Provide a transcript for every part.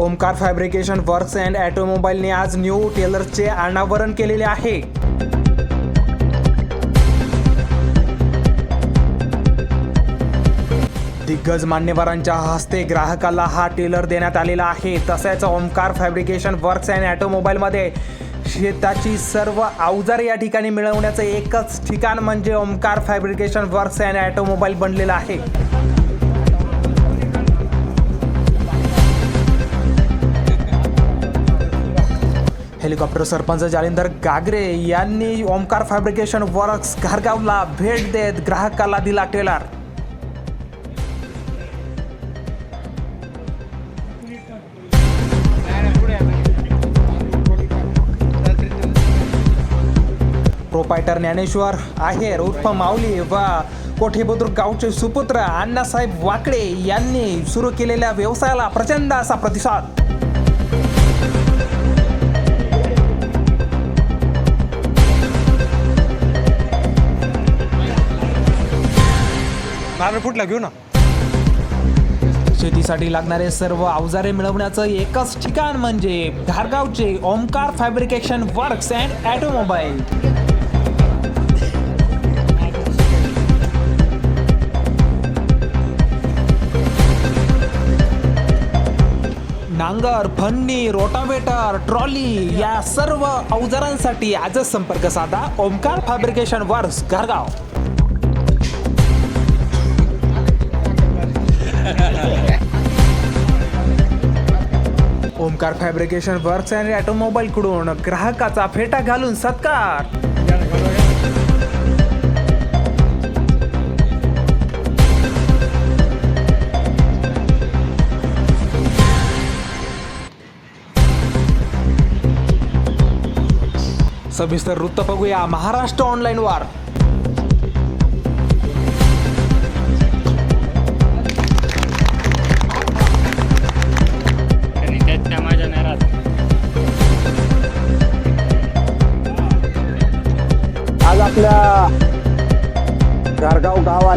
Omkar fabrication works and ॲटोमोबाईलने आज new टेलर्सचे अनावरण केलेले आहे. दिग्गज मान्यवरांच्या हस्ते ग्राहकाला हा टेलर देण्यात आलेला आहे. तसेच ओमकार फॅब्रिकेशन वर्क्स अँड ॲटोमोबाईलमध्ये शेताची सर्व अवजारे या ठिकाणी मिळवण्याचं एकच ठिकाण म्हणजे Omkar fabrication works and automobile बनलेलं आहे. हेलिकॉप्टर सरपंच जालिंदर गागरे यांनी ओमकार फॅब्रिकेशन वर्क्स घरगावला भेट देत ग्राहकाला दिला टेलर. प्रोपायटर ज्ञानेश्वर आहेर उर्फ माऊली व कोठे बुद्रुक गावचे सुपुत्र अण्णासाहेब वाकडे यांनी सुरू केलेल्या व्यवसायाला प्रचंड असा प्रतिसाद. फुटला घेऊ ना. शेतीसाठी लागणारे सर्व अवजारे मिळवण्याचं एकच ठिकाण म्हणजे धारगावचे Omkar fabrication works and automobile नांगर फन्नी रोटावेटर ट्रॉली या सर्व अवजारांसाठी आजच संपर्क साधा ओमकार फॅब्रिकेशन वर्क्स घरगाव. ओमकार फॅब्रिकेशन वर्क्स आणि ऑटोमोबाईल कडून ग्राहकाचा फेटा घालून सत्कार. सविस्तर वृत्त बघूया महाराष्ट्र ऑनलाईन वार.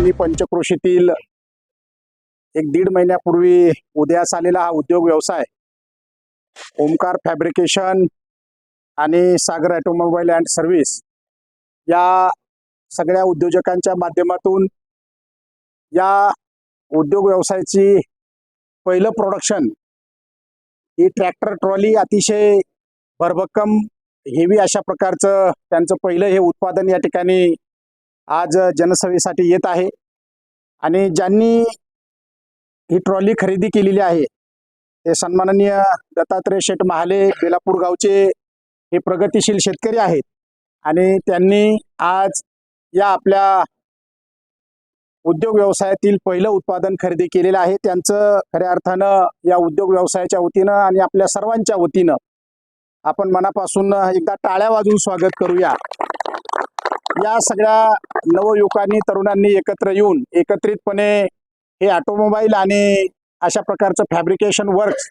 आम्ही पंचक्रोशीतील एक दीड महिन्यापूर्वी उदयास आलेला हा उद्योग व्यवसाय. ओमकार फॅब्रिकेशन आणि सागर ॲटोमोबाईल अँड सर्व्हिस या सगळ्या उद्योजकांच्या माध्यमातून या उद्योग व्यवसायाची पहिलं प्रोडक्शन ही ट्रॅक्टर ट्रॉली अतिशय भरभक्कम हेवी अशा प्रकारचं त्यांचं पहिलं हे उत्पादन या ठिकाणी आज जनसेवेसाठी येत आहे. आणि ज्यांनी ही ट्रॉली खरेदी केलेली आहे ते सन्माननीय दत्तात्रय शेठ महाले बेलापूर गावचे हे प्रगतिशील शेतकरी आहेत. आणि त्यांनी आज या आपल्या उद्योग व्यवसायातील पहिलं उत्पादन खरेदी केलेलं आहे. त्यांचं खऱ्या अर्थानं या उद्योग व्यवसायाच्या वतीनं आणि आपल्या सर्वांच्या वतीनं आपण मनापासून एकदा टाळ्या वाजवून स्वागत करूया. या सगळ्या नवयुवकांनी तरुणांनी एकत्र येऊन एकत्रितपणे हे ऑटोमोबाईल आणि अशा प्रकारचं फॅब्रिकेशन वर्क्स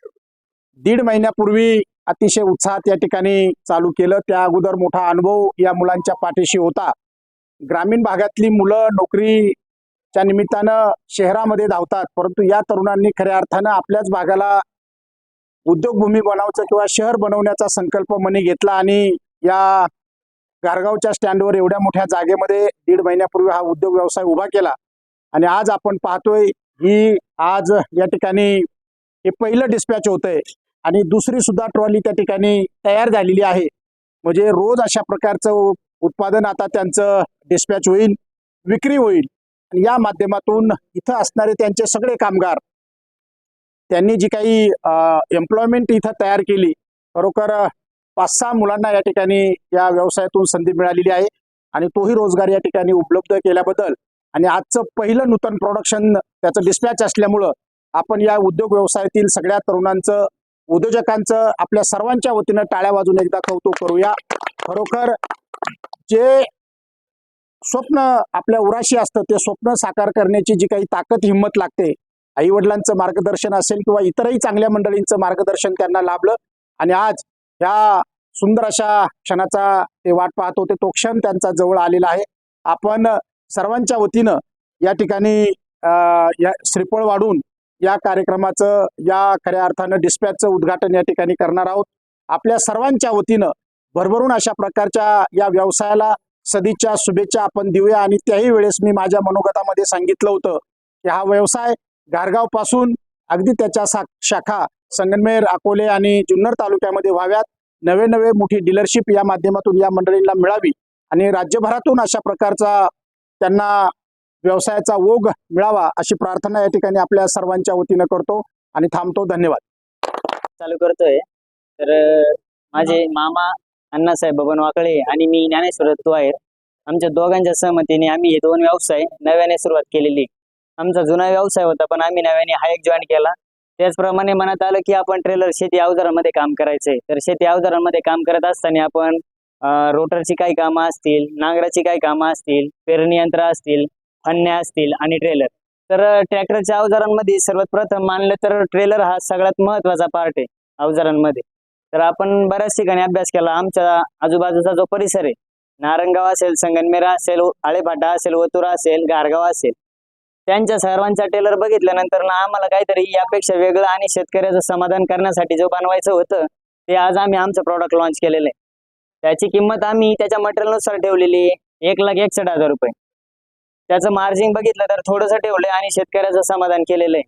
दीड महिन्यापूर्वी अतिशय उत्साहात या ठिकाणी चालू केलं. त्या अगोदर मोठा अनुभव या मुलांच्या पाठीशी होता. ग्रामीण भागातली मुलं नोकरीच्या निमित्तानं शहरामध्ये धावतात परंतु या तरुणांनी खऱ्या अर्थानं आपल्याच भागाला उद्योगभूमी बनवचं किंवा शहर बनवण्याचा संकल्प मनी घेतला आणि या गारगावच्या स्टँडवर एवढ्या मोठ्या जागेमध्ये दीड महिन्यापूर्वी हा उद्योग व्यवसाय उभा केला. आणि आज आपण पाहतोय ही आज या ठिकाणी हे पहिलं डिस्पॅच होतंय. आणि दुसरी सुद्धा ट्रॉली त्या ठिकाणी तयार झालेली आहे. म्हणजे रोज अशा प्रकारचं उत्पादन आता त्यांचं डिस्पॅच होईल विक्री होईल. आणि या माध्यमातून इथं असणारे त्यांचे सगळे कामगार त्यांनी जी काही एम्प्लॉयमेंट इथं तयार केली खरोखर पाच सहा मुलांना या ठिकाणी या व्यवसायातून संधी मिळालेली आहे आणि तोही रोजगार या ठिकाणी उपलब्ध केल्याबद्दल आणि आजचं पहिलं नूतन प्रोडक्शन त्याचं डिस्पॅच असल्यामुळं आपण या उद्योग व्यवसायातील सगळ्या तरुणांचं उद्योजकांचं आपल्या सर्वांच्या वतीनं टाळ्या वाजून एकदा कौतुक करूया. खरोखर जे स्वप्न आपल्या उराशी असतं ते स्वप्न साकार करण्याची जी काही ताकद हिंमत लागते आई वडिलांचं मार्गदर्शन असेल किंवा इतरही चांगल्या मंडळींचं मार्गदर्शन त्यांना लाभलं. आणि आज ह्या सुंदर अशा क्षणाचा ते वाट पाहत होते. तो क्षण त्यांचा जवळ आलेला आहे. आपण सर्वांच्या वतीनं या ठिकाणी अं, या श्रीफळ वाढून या कार्यक्रमाचं या खऱ्या अर्थानं डिस्पॅचचं उद्घाटन या ठिकाणी करणार आहोत. आपल्या सर्वांच्या वतीनं भरभरून अशा प्रकारच्या या व्यवसायाला सदीच्या शुभेच्छा आपण देऊया. आणि त्याही वेळेस मी माझ्या मनोगतामध्ये सांगितलं होतं की हा व्यवसाय गारगावपासून अगदी त्याच्या शाखा संगमनेर अकोले आणि जुन्नर तालुक्यामध्ये व्हाव्यात. नवे नवे मोठी डीलरशिप या माध्यमातून या मंडळींना मिळावी आणि राज्यभरातून अशा प्रकारचा त्यांना व्यवसायाचा ओघ मिळावा अशी प्रार्थना या ठिकाणी आपल्या सर्वांच्या वतीनं करतो आणि थांबतो. धन्यवाद. चालू करतोय. तर माझे मामा अण्णासाहेब बबन वाकळे आणि मी ज्ञानेश्वर आहेत आमच्या दोघांच्या सहमतीने आम्ही हे दोन व्यवसाय नव्याने सुरुवात केलेली. आमचा जुना व्यवसाय होता पण आम्ही नव्याने हा एक जॉईन केला. त्याचप्रमाणे मनात आलं की आपण ट्रेलर शेती अवजारांमध्ये काम करायचंय. तर शेती अवजारांमध्ये काम करत असताना आपण रोटरची काही कामं असतील नांगराची काही कामं असतील पेरणी यंत्र असतील फन्या असतील आणि ट्रेलर तर ट्रॅक्टरच्या अवजारांमध्ये सर्वात प्रथम मानलं तर ट्रेलर हा सगळ्यात महत्त्वाचा पार्ट आहे अवजारांमध्ये. तर आपण बऱ्याच ठिकाणी अभ्यास केला आमच्या आजूबाजूचा जो परिसर आहे नारंगाव असेल संगनमेरा असेल आळेभाटा असेल वतुरा असेल गारगाव असेल त्यांच्या सर्वांचा टेलर बघितल्यानंतर ना आम्हाला काहीतरी यापेक्षा वेगळं आणि शेतकऱ्याचं समाधान करण्यासाठी जो बनवायचं होतं ते आज आम्ही आमचं प्रॉडक्ट लॉन्च केलेलं आहे. त्याची किंमत आम्ही त्याच्या मटेरियलनुसार ठेवलेली आहे एक लाख एकसठ हजार रुपये. त्याचं मार्जिन बघितलं तर थोडंसं ठेवलंय आणि शेतकऱ्याचं समाधान केलेलं आहे.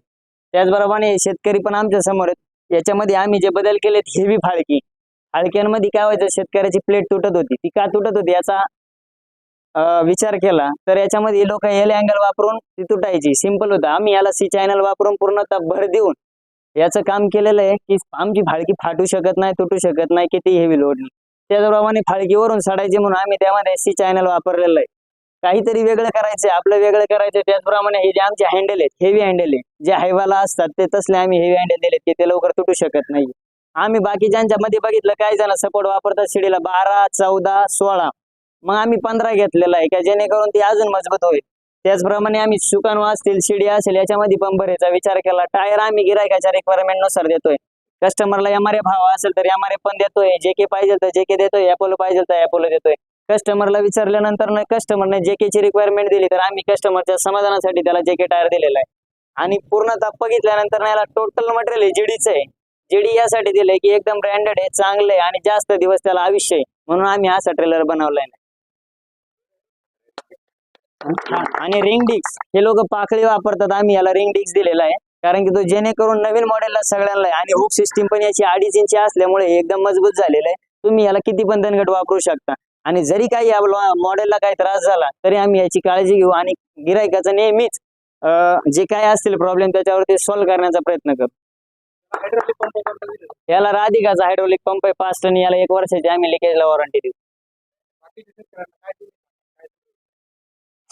त्याचबरोबर शेतकरी पण आमच्यासमोर आहेत. याच्यामध्ये आम्ही जे बदल केलेत हेवी फाळकी. फाळक्यांमध्ये काय व्हायचं शेतकऱ्याची प्लेट तुटत होती. ती का तुटत होती? याचा विचार केला तर याच्यामध्ये लोक एल अँगल वापरून ती तुटायची. सिंपल होतं. आम्ही याला सी चॅनल वापरून पूर्णतः भर देऊन याचं काम केलेलं आहे की आमची फाळकी फाटू शकत नाही तुटू शकत नाही किती हेवी लोड त्याचप्रमाणे फाळकीवरून सडायची म्हणून आम्ही त्यामध्ये सी चॅनल वापरलेलं आहे. काहीतरी वेगळं करायचंय आपलं वेगळं करायचं त्याचप्रमाणे हे जे आमचे हँडल आहेत हेवी हँडल आहे जे हायवाला असतात ते तसले आम्ही हेवी हँडल दिलेत की ते लवकर तुटू शकत नाही. आम्ही बाकीच्यांच्या मध्ये बघितलं काही जण सपोर्ट वापरतात शिडीला बारा चौदा सोळा. मग आम्ही पंधरा घेतलेला आहे का? जेणेकरून ती अजून मजबूत होईल. त्याचप्रमाणे आम्ही सुकाणू असतील शिडी असेल याच्यामध्ये पण भरायचा विचार केला टायर आम्ही गिरायकाच्या रिक्वायरमेंटनुसार देतोय. कस्टमरला एमआरए भाव असेल तर एमआरए पण देतोय. जे के पाहिजे तर जे के देतोय. अपोलो पाहिजे तर अपोलो देतोय. कस्टमरला विचारल्यानंतर ना कस्टमरने जे ची रिक्वायरमेंट दिली तर आम्ही कस्टमरच्या समाधानासाठी त्याला जे के टायर दिलेला आहे. आणि पूर्णतः बघितल्यानंतर ना याला टोटल मटेरियल आहे जीडीचं आहे. जीडी यासाठी दिलंय की एकदम ब्रँडेड आहे चांगलं आहे आणि जास्त दिवस त्याला आयुष्य आहे. म्हणून आम्ही असा ट्रेलर बनवलाय आणि रिंग डिक्स हे लोक पाकळी वापरतात. आम्ही याला रिंग डिक्स दिलेला आहे. कारण की तो जेणेकरून नवीन मॉडेलला सगळ्यांना आणि हुक सिस्टीम पण याची अडीच इंची असल्यामुळे एकदम मजबूत झालेलं आहे. तुम्ही याला किती पण दणगट वापरू शकता. आणि जरी काही या मॉडेलला काही त्रास झाला तरी आम्ही याची काळजी घेऊ. आणि गिरायकाचं नेहमीच जे काय असतील प्रॉब्लेम त्याच्यावरती सॉल्व्ह करण्याचा प्रयत्न करू. याला राधिकाचा हायड्रोलिक पंप आहे. पाच टन याला एक वर्षाची आम्ही लिकेजला वॉरंटी देऊ?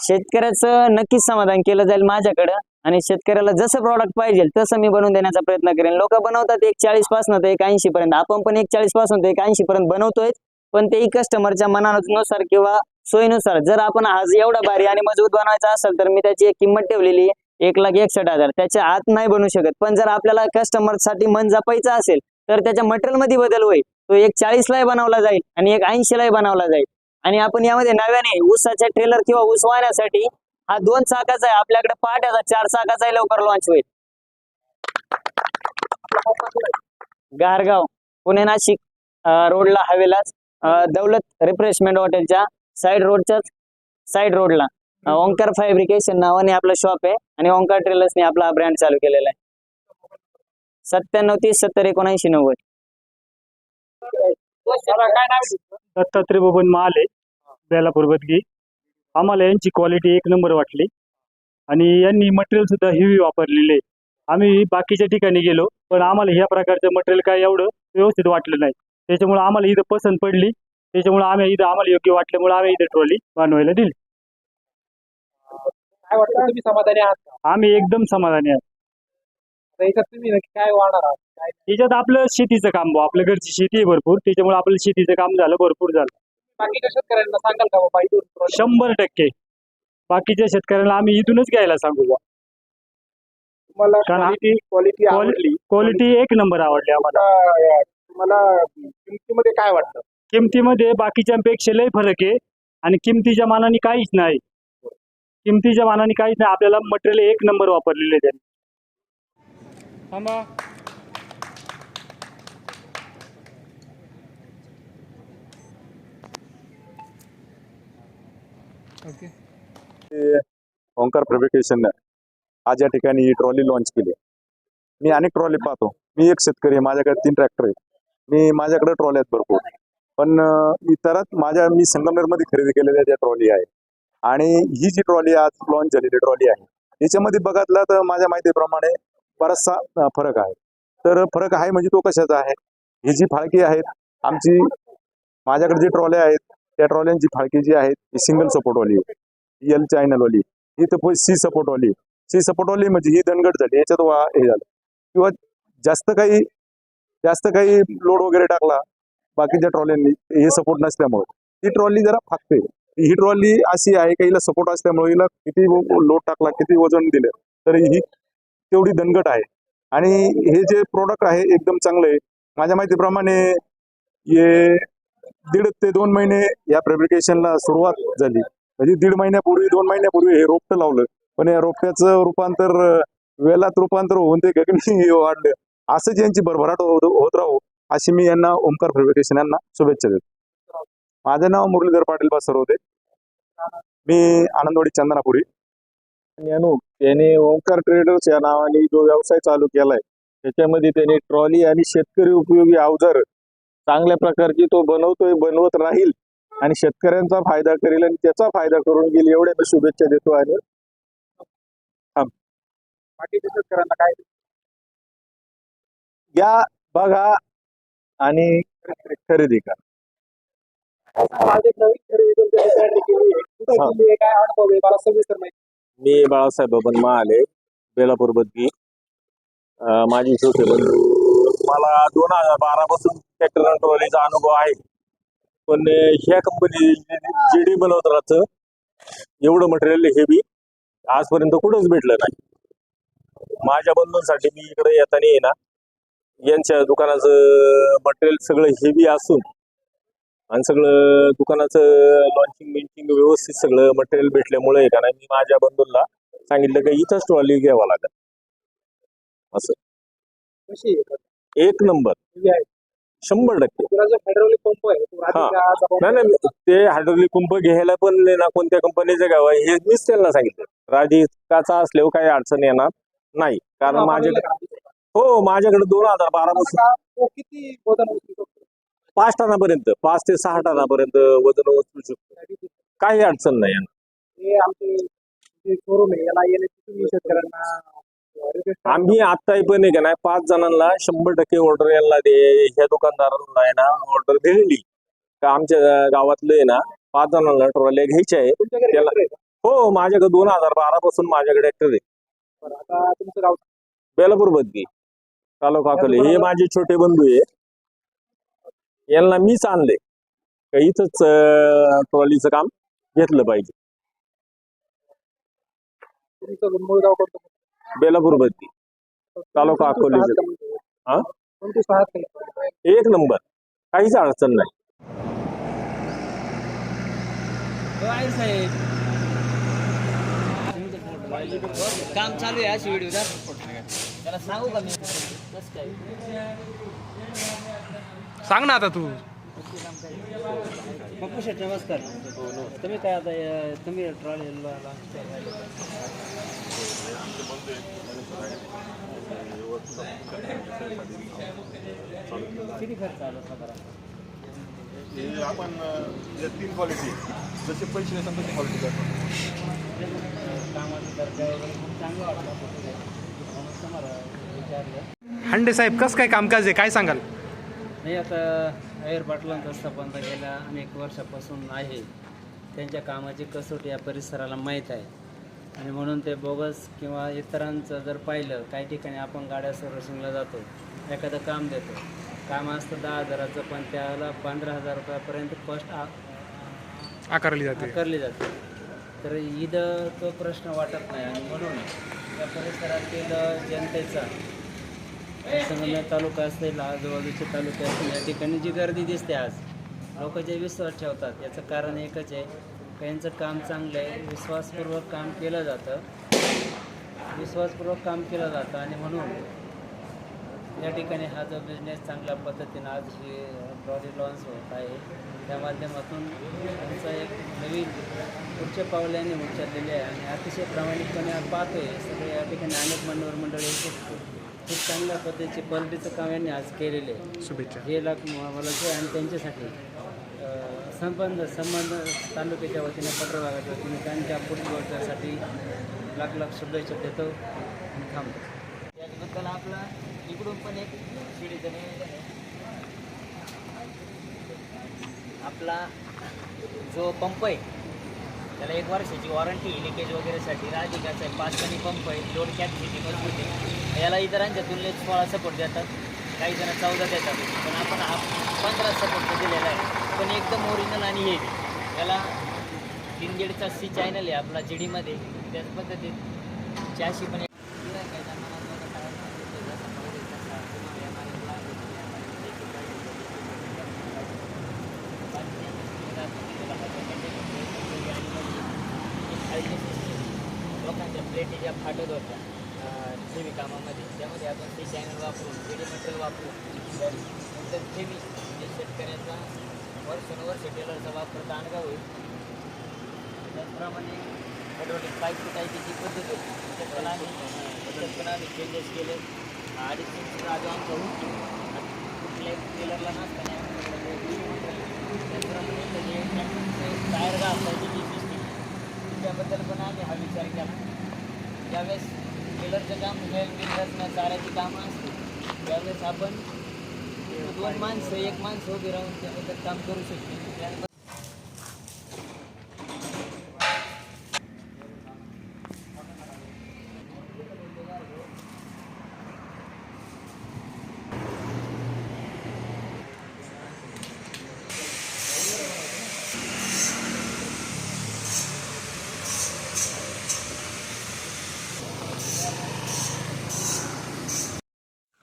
शेतकऱ्याचं नक्कीच समाधान केलं जाईल माझ्याकडं. आणि शेतकऱ्याला जसं प्रॉडक्ट पाहिजे तसं मी बनवून देण्याचा प्रयत्न करेन. लोक बनवतात एक चाळीसपासून तर एक ऐंशी पर्यंत. आपण पण एक चाळीसपासून ते एक ऐंशी पर्यंत बनवतोय. पण तेही कस्टमरच्या मनानुसार किंवा सोयीनुसार जर आपण आज एवढा भारी आणि मजबूत बनवायचा असेल तर मी त्याची एक किंमत ठेवलेली आहे. एक लाख एकसठ हजार. त्याच्या आत नाही बनवू शकत. पण जर आपल्याला कस्टमरसाठी मन जपायचं असेल तर त्याच्या मटेरियलमध्ये बदल होईल. तो एक चाळीसलाही बनवला जाईल आणि एक ऐंशीलाही बनवला जाईल. आणि आपण यामध्ये नव्याने ऊसाच्या ट्रेलर किंवा ऊस वाहण्यासाठी हा दोन चाकाचा आहे आपल्याकडे पहाट्याचा चार चाकाचाही लवकर लॉन्च होईल. गारगाव पुणे नाशिक रोडला हवेलाच दौलत रिफ्रेशमेंट हॉटेलच्या साईड रोडच्याच साईड रोडला ओंकार फॅब्रिकेशन नावाने आपलं शॉप आहे आणि ओंकार ट्रेलर्सने आपला ब्रँड चालू केलेला आहे. सत्त्याण्णव तीस सत्तर एकोणऐंशी नव्वद. दत्तात्रय बबन महाले बेलापूर बदगी. आम्हाला यांची क्वालिटी एक नंबर वाटली. आणि यांनी मटेरियल सुद्धा हेवी वापरलेले. आम्ही बाकीच्या ठिकाणी गेलो पण आम्हाला ह्या प्रकारचं मटेरियल काय एवढं व्यवस्थित वाटलं नाही. त्याच्यामुळे आम्हाला इथं पसंत पडली. त्याच्यामुळे आम्ही इथं आम्हाला योग्य वाटल्यामुळे आम्ही इथं ट्रॉली बनवायला दिली. काय वाटतं? तुम्ही समाधानी आहात का? आम्ही एकदम समाधानी आहे आता याच्यात तुम्ही नक्की काय वाढणार आहात? काय याच्यात आपलं शेतीचं काम भाऊ. आपल्या घरची शेती आहे भरपूर. त्याच्यामुळे आपलं शेतीचं काम झालं भरपूर झालं. बाकीच्या शेतकऱ्यांना सांगाल का बाबा इथून शंभर टक्के. बाकीच्या शेतकऱ्यांना आम्ही इथूनच घ्यायला सांगू बुवा. तुम्हाला कारण क्वालिटी क्वालिटी Quali- आवडली. क्वालिटी एक नंबर आवडली आम्हाला. आता, अं, तुम्हाला किमतीमध्ये काय वाटतं? किमतीमध्ये बाकीच्यांपेक्षा लय फरक आहे. आणि किमतीच्या मानाने काहीच नाही. किमतीच्या मानाने काहीच नाही. आपल्याला मटेरियल एक नंबर वापरलेले त्यांनी. थांबा ओके ओंकार फॅब्रिकेशन आज या ठिकाणी ही ट्रॉली लॉन्च केली. मी अनेक ट्रॉली पाहतो. मी एक शेतकरी आहे. माझ्याकडे तीन ट्रॅक्टर आहे मी माझ्याकडे ट्रॉली आहेत भरपूर. पण इतरात माझ्या मी संगमनेरमध्ये खरेदी केलेल्या ज्या ट्रॉली आहे आणि ही जी ट्रॉली आज लॉन्च झालेली ट्रॉली आहे याच्यामध्ये बघितलं तर माझ्या माहितीप्रमाणे बराचसा फरक आहे. तर फरक आहे म्हणजे तो कशाचा आहे? ही जी फाळकी आहेत आमची माझ्याकडे जी ट्रॉल्या आहेत त्या ट्रॉल्यांची फाळकी जी आहेत ही सिंगल सपोर्टवाली एल चॅनलवाली ही तर सी सपोर्टवाली सी सपोर्टवाली म्हणजे ही दणगट झाली याच्यात वा हे झालं. किंवा जास्त काही जास्त काही लोड वगैरे टाकला बाकीच्या ट्रॉल्यांनी हे सपोर्ट नसल्यामुळे. ही ट्रॉली जरा फाकते ही ट्रॉली अशी आहे की हिला सपोर्ट असल्यामुळे हिला किती लोड टाकला किती वजन दिलं तरी ही तेवढी दणगट आहे. आणि हे जे प्रोडक्ट आहे एकदम चांगलं आहे. माझ्या माहितीप्रमाणे हे दीड ते दोन महिने या फॅब्रिकेशनला सुरुवात झाली. म्हणजे दीड महिन्यापूर्वी दोन महिन्यापूर्वी हे रोपटं लावलं. पण या रोपट्याचं रूपांतर वेलात रूपांतर होऊन ते गगनी वाढलं. असंच यांची भरभराट होत होत राहू अशी मी यांना ओमकार फॅब्रिकेशन यांना शुभेच्छा देतो. माझं नाव मुरलीधर पाटील बासर होते. मी आनंदवाडी चंदनापुरी. आणि अनु त्याने ओंकार ट्रेडर्स या नावाने जो व्यवसाय चालू केलाय त्याच्यामध्ये त्याने ट्रॉली आणि शेतकरी उपयोगी अवजार चांगल्या प्रकारची तो बनवतोय बनवत राहील आणि शेतकऱ्यांचा फायदा करेल आणि त्याचा फायदा करून घेईल एवढ्या मी शुभेच्छा देतो आणि बाकीच्या शेतकऱ्यांना काय? या बघा आणि खरेदी करा. नवीन खरेदी तुमच्या? काय अनुभव आहे? मला सविस्तर माहिती मी बाळासाहेब बबन महाले बेलापूर बदगी माझी छोटे बंधू मला दोन हजार बारा पासून ट्रॅक्टर आणि ट्रॉलीचा अनुभव आहे. पण ह्या कंपनी जी डी बनवत एवढं मटेरियल हेवी आजपर्यंत कुठंच भेटलं नाही. माझ्या बंधूंसाठी मी इकडे येताना येईना ना यांच्या दुकानाचं मटेरियल सगळं हेवी असून आणि सगळं दुकानाचं लॉन्चिंग बिंचिंग व्यवस्थित सगळं मटेरियल भेटल्यामुळे आहे का नाही मी माझ्या बंधूंना सांगितलं की इथंच ट्रॉली घ्यावा लागेल असं? एक नंबर? शंभर टक्के हा. नाही नाही ते हायड्रोलिक पंप घ्यायला पण ना कोणत्या कंपनीचं घ्यावं हे मीच त्यांना सांगितलं राधिकाचा असल्यावर काही अडचण येणार नाही कारण माझ्याकडे? हो माझ्याकडे दोन हजार बारा पासून किती? पाच टनापर्यंत पाच ते सहा टनापर्यंत वजन उचलू शकतो. काही अडचण नाही यांना. आम्ही आता पण का नाही पाच जणांना शंभर टक्के ऑर्डर यायला दे ह्या दुकानदारांना आहे ना ऑर्डर दिलेली. का आमच्या गावातलं आहे ना पाच जणांना ट्रॉल्या घ्यायच्या आहे त्याला-? हो माझ्याकडे दोन हजार बारा पासून माझ्याकडे ट्रॅक्टर आहे. बेलापूर बदगी तालुका अकोले. हे माझे छोटे बंधू आहे यांना मीच आणले का इथंच ट्रॉलीचं काम घेतलं पाहिजे. बेलापूर बदगी तालुका अकोले? हा? एक नंबर. काहीच अडचण नाही. काम चालू आहे अशी व्हिडिओ त्याला सांगू का मी? कसं काय? सांग ना आता तू. पप्पू शेट नमस्कार. तुम्ही काय आता अं, तुम्ही ट्रॉलीला किती खर्च आला साधारण? आपण तीन क्वालिटी जसे पैसे क्वालिटी करतो कामाचं दर्जा वगैरे खूप चांगला वाटला म्हणून तुम्हाला विचारलं. हंडे साहेब कसं काय कामकाज आहे? काय सांगाल? नाही आता अयर पाटलांचा संबंध गेल्या अनेक वर्षापासून आहे. त्यांच्या कामाची कसोटी या परिसराला माहीत आहे. आणि म्हणून ते बोगस किंवा इतरांचं जर पाहिलं काही ठिकाणी आपण गाड्या सर्व्हिसिंगला जातो एखादं काम देतो. काम असतं दहा हजाराचं पण त्याला पंधरा हजार रुपयापर्यंत कॉस्ट आकारली जाते. आकारली जाते. तर इथं तो प्रश्न वाटत नाही. आणि म्हणून या परिसरातील जनतेचा संगमनेर तालुका असेल आजूबाजूचे तालुके असतील या ठिकाणी जी गर्दी दिसते आज लोक जे विश्वास ठेवतात याचं कारण एकच आहे का यांचं काम चांगलं आहे विश्वासपूर्वक काम केलं जातं. विश्वासपूर्वक काम केलं जातं आणि म्हणून या ठिकाणी हा जो बिझनेस चांगल्या पद्धतीनं आज हे प्रॉजेक्ट लॉन्च होत आहे त्या माध्यमातून त्यांचं एक नवीन उच्च पावल्याने उच्चारलेले आहे. आणि अतिशय प्रामाणिकपणे आज पाहतोय सगळे या ठिकाणी अनेक मंडळ मंडळी खूप चांगल्या पद्धतीचे क्वालिटीचं काम यांनी आज केलेले आहे. शुभेच्छा. हे लाख मला जे आणि त्यांच्यासाठी संबंध संबंध तालुक्याच्या वतीने पत्रभागाच्या वतीने त्यांच्या पुढील वाटचालीसाठी लाख लाख शुभेच्छा देतो आणि थांबतो. त्याचबद्दल आपला इकडून पण एक आहे. आपला जो पंप आहे त्याला एक वर्षाची वॉरंटी लिकेज वगैरेसाठी. राधिकाचा आहे पाच टनी पंप आहे लोड कॅपॅसिटी मजबूत आहे. याला इतरांच्या तुलनेत सोळा सपोर्ट देतात. काही जण चौदा देतात. पण आपण हा पंधरा सपोर्ट दिलेला आहे. पण एकदम ओरिजिनल आणि हे याला तीन दीडचा सी चॅनल आहे आपला जी डीमध्ये त्याच पद्धतीत चॅशी पण लोकांच्या प्लेटी ज्या फाटत होत्या. टी व्ही कामामध्ये. त्यामध्ये आपण ते चॅनल वापरून रेडी मटेरियल वापरून तर नंतर ते मी म्हणजे शेतकऱ्यांचा वर्षानुवर्ष टेलरचा वापर दांडगा होईल त्याचप्रमाणे हायड्रोलिक पाईप फुटायची जी पद्धत होती. त्याच्यात आम्ही त्याच्यात पण आम्ही चेंजेस केले. अडीच इंच राजू आमचा होतो. कुठल्याही टेलरला नसताना त्याचप्रमाणे त्याचे टायर घालतायची त्याबद्दल पण आम्ही हा विचार केला. ज्यावेळेस टेलरचं काम वेल बिल चाराची कामं असतील त्यावेळेस आपण दोन माणसं एक माणसं उभी राहून त्याबद्दल काम करू शकतो.